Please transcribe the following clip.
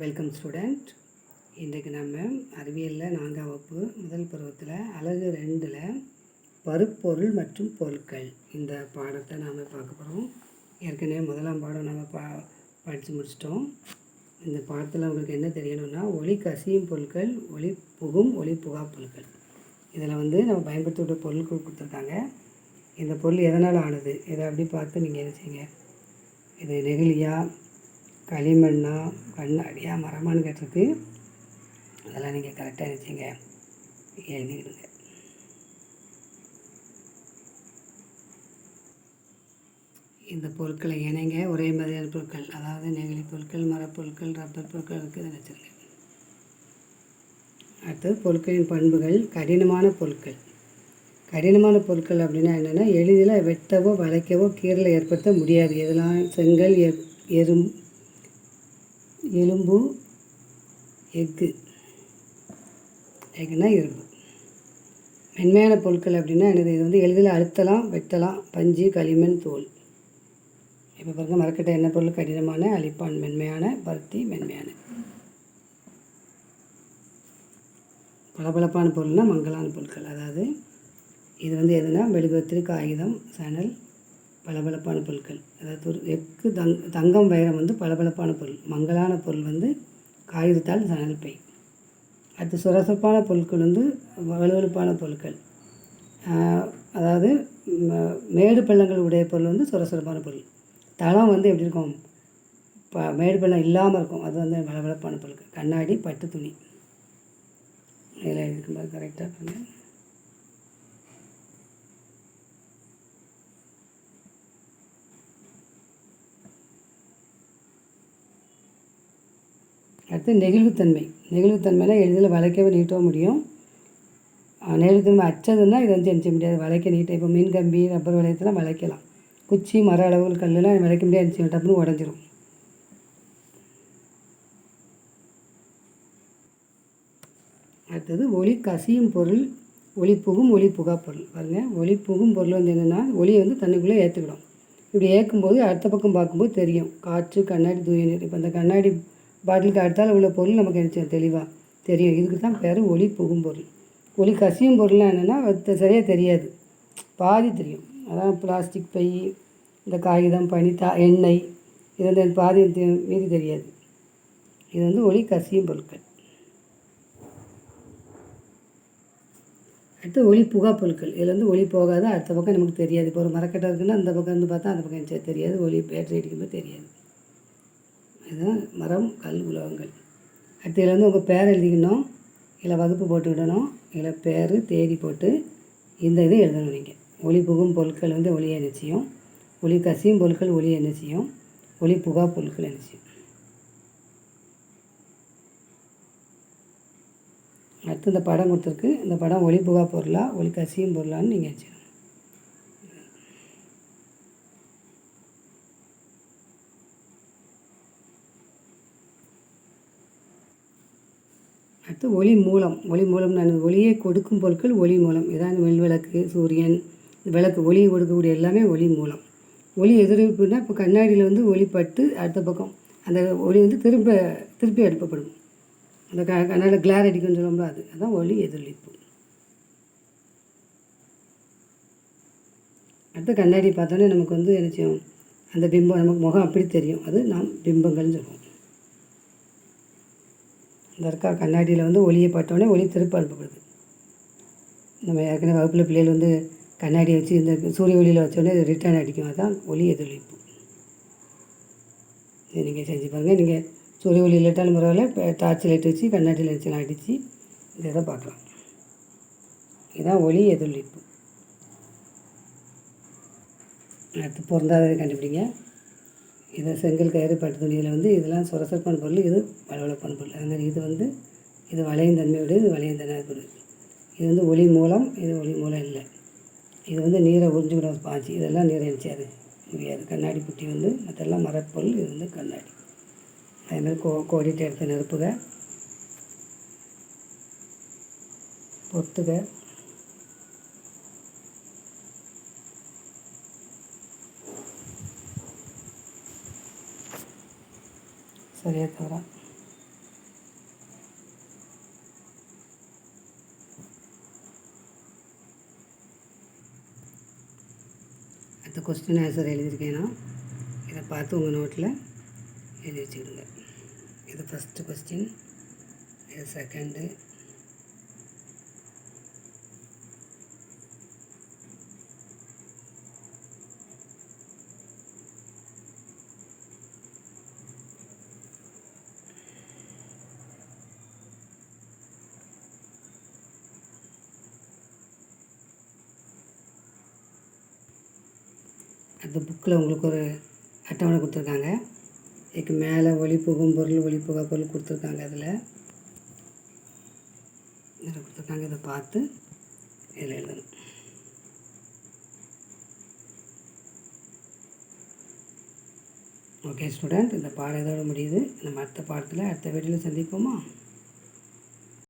Welcome student இன்றைக்கு நம்ம அறிவியலில் நான்காம் வகுப்பு முதல் பருவத்தில் அழகு ரெண்டில் பருப்பொருள் மற்றும் பொருட்கள். இந்த பாடத்தை நாம் பார்க்க போகிறோம் ஏற்கனவே முதலாம் பாடம் நம்ம பா படித்து முடிச்சிட்டோம். இந்த பாடத்தில் உங்களுக்கு என்ன தெரியணும்னா ஒளி கசியும் பொருட்கள் ஒளி புகும் ஒளி புகா பொருட்கள். இதில் வந்து நம்ம பயன்படுத்தக்கூடிய பொருட்கள் கொடுத்துருக்காங்க. இந்த பொருள் எதனால் ஆனது? இதை அப்படி பார்த்து நீங்கள் என்ன செய்யுங்க? இது நெகிழியா களிமண்ணா? கண்ணாடியா மரமான்னு கேட்டிருக்கு. அதெல்லாம் நீங்கள் கரெக்டாக நினச்சிங்க. எழுதிக்கிடுங்க. இந்த பொருட்களை இணைங்க. ஒரே மாதிரியான பொருட்கள். அதாவது நெகிழி பொருட்கள் மரப்பொருட்கள் ரப்பர் பொருட்கள் இருக்குது நினச்சிருங்க. அடுத்தது பொருட்களின் பண்புகள். கடினமான பொருட்கள். கடினமான பொருட்கள் அப்படின்னா என்னென்னா எளிதில் வெட்டவோ வளைக்கவோ கீரலை ஏற்படுத்த முடியாது. இதெல்லாம் செங்கல் எ எறும் எலும்பு எக்கு. எக்குன்னா இரும்பு. மென்மையான பொருட்கள் அப்படின்னா என்னது? இது வந்து எளிதில் அழுத்தலாம் வெட்டலாம். பஞ்சு களிமண் தோல். இப்போ பாருங்கள் மரக்கட்டை என்ன பொருள்? கடினமான அழிப்பான் மென்மையான பருத்தி மென்மையான. பளபளப்பான பொருள்னால் மங்கலான பொருட்கள். அதாவது இது வந்து எதுனா மெழுகுவத்திரி காகிதம் சணல் பளபளப்பான பொருட்கள். அதாவது ஒரு எக்கு தங் தங்கம் வைரம் வந்து பளபளப்பான பொருள். மங்கலான பொருள் வந்து காகிதத்தால் சணல் பை. அடுத்து சுரசப்பான பொருட்கள் வந்து வலுவழுப்பான பொருட்கள். அதாவது மேடு பள்ளங்கள் உடைய பொருள் வந்து சுரசுரப்பான பொருள். தளம் வந்து எப்படி இருக்கும்? ப மேடு பள்ளம் இல்லாமல் இருக்கும். அது வந்து வளவளப்பான பொருட்கள். கண்ணாடி பட்டு துணி இதில் இருக்கும்போது கரெக்டாக பண்ணுங்கள் அடுத்து நெகிழ்வுத்தன்மை. நெகிழ்வுத்தன்மைனா எளிதில் வளைக்கவே நீட்டவும் முடியும். நெகிழ்வுத்தன்மை அச்சதுன்னா இது வந்து என்ன செய்ய முடியாது. வளைக்க நீட்டை இப்போ மீன் கம்பி ரப்பர் வளையத்தெல்லாம் வளைக்கலாம். குச்சி மர அளவுகள் கல்லெலாம் வளைக்க முடியாது. என்ன செய்யும் டப்புனு உடஞ்சிரும். அடுத்தது ஒளி கசியும் பொருள் ஒளி புகும் ஒளி புகா பொருள். பாருங்கள் ஒளி புகும் பொருள் வந்து என்னென்னா ஒளியை வந்து தண்ணிக்குள்ளே ஏற்றுக்கிடும் இப்படி ஏற்கும்போது அடுத்த பக்கம் பார்க்கும்போது தெரியும். காற்று கண்ணாடி தூய நீர். இப்போ அந்த கண்ணாடி பாட்டிலுக்கு அடுத்தால் உள்ள பொருள் நமக்கு என்ன தெளிவாக தெரியும். இதுக்கு தான் பேர் ஒளி புகும் பொருள். ஒளி கசியும் பொருள்லாம் என்னென்னா சரியாக தெரியாது. பாதி தெரியும். அதான் பிளாஸ்டிக் பை இந்த காகிதம் பனி தா எண்ணெய் இது வந்து பாதி மீதி தெரியாது. இது வந்து ஒளி கசியும் பொருட்கள். அடுத்து ஒளி புகா பொருட்கள். இதில் வந்து ஒளி போகாத. அடுத்த பக்கம் நமக்கு தெரியாது. இப்போ ஒரு மரக்கட்டை இருக்குன்னா அந்த பக்கம் வந்து பார்த்தா அந்த பக்கம் தெரியாது. ஒளி பேட்டரி அடிக்கும்போது தெரியாது. இதுதான் மரம் கல் உலகங்கள். அடுத்து இதில் வந்து உங்கள் பேர் எழுதிக்கணும். இல்லை வகுப்பு போட்டு விடணும் இல்லை பேர் தேதி போட்டு இந்த இது எழுதணும் நீங்கள் ஒளி புகும் பொருட்கள் வந்து ஒளியை நிச்சயம். ஒளி கசியும் பொருட்கள் ஒளியை நிச்சயம். ஒளி புகா பொருட்கள் நிச்சயம். அடுத்து இந்த படம் கொடுத்துருக்கு. இந்த படம் ஒளி புகா பொருளா ஒளி கசியும் பொருளான்னு நீங்கள் அடுத்து ஒளி மூலம். ஒளி மூலம் நான் ஒளியை கொடுக்கும் பொருட்கள் ஒளி மூலம். இதான் விளக்கு சூரியன் விளக்கு. ஒளியை கொடுக்கக்கூடிய எல்லாமே ஒளி மூலம். ஒளி எதிர்ப்புனா இப்போ கண்ணாடியில் வந்து ஒளிப்பட்டு அடுத்த பக்கம் அந்த ஒளி வந்து திரும்ப திருப்பி எழுப்பப்படும் அந்த க கண்ணாடியில் கிளார் அடிக்கும்னு சொல்லுவோம்ல அது. அதான் ஒளி எதிரொலிப்பு அடுத்து கண்ணாடி பார்த்தோன்னே நமக்கு வந்து என்ன செய்யும்? அந்த பிம்பம் நமக்கு முகம் அப்படி தெரியும். அது நாம் பிம்பங்கள்னு சொல்லுவோம். இந்த இருக்கா கண்ணாடியில் வந்து ஒளியை பார்த்தோன்னே ஒளி திருப்ப அனுப்பப்படுது நம்ம ஏற்கனவே வகுப்பில் பிள்ளைகள் வந்து கண்ணாடியை வச்சு இந்த சூரிய ஒளியில் வச்சோடனே ரிட்டர்ன் அடிக்கும். அதுதான் ஒளி எதிரொலிப்பு. இதை நீங்கள் செஞ்சு பாருங்கள் நீங்கள் சூரிய ஒளி இல்லாட்டாலும் பரவாயில்ல. இப்போ டார்ச் லைட் வச்சு கண்ணாடியில் வச்சு அடித்து இதை தான் பார்க்கலாம். இதுதான் ஒளி எதிரொலிப்பு. அடுத்து பொருந்தாததை கண்டுபிடிங்க. இது செங்கல் கயிறு பட்டு துணியில் வந்து இதெல்லாம் சுரசப்பான பொருள் இது வளவளப்பான பொருள். அது மாதிரி இது வந்து இது வளையும் தன்மையோடு இது வளையும் தன்மை பொருள் இது வந்து ஒளி மூலம் இது ஒளி மூலம் இல்லை. இது வந்து நீரை உறிஞ்சிக்கிடும் பாய்ச்சி இதெல்லாம் நீரை நினச்சாது முடியாது. கண்ணாடி புட்டி வந்து மற்றெல்லாம் மரப்பொருள் இது வந்து கண்ணாடி. அதேமாதிரி கோ கோடிட்டு எடுத்து நெருப்புக பொத்துக சரியாக தவிர. அடுத்த கொஸ்டின் ஆன்சர் எழுதியிருக்கேன்னா இதை பார்த்து உங்கள் நோட்டில் எழுதி வச்சுக்கிடுங்க. இது ஃபஸ்ட்டு கொஸ்டின் இது செகண்டு அந்த புக்கில் உங்களுக்கு ஒரு அட்டவணை கொடுத்துருக்காங்க. இதுக்கு மேலே ஒளிப்புகும் பொருள் ஒளிப்புகா பொருள் கொடுத்துருக்காங்க அதில். இதில் கொடுத்துருக்காங்க இதை பார்த்து இதில் எழுதணும். ஓகே ஸ்டூடெண்ட் இந்த பாடம் இதோட முடியுது. நம்ம அடுத்த பாடத்தில் அடுத்த வீடியோவில் சந்திப்போமா?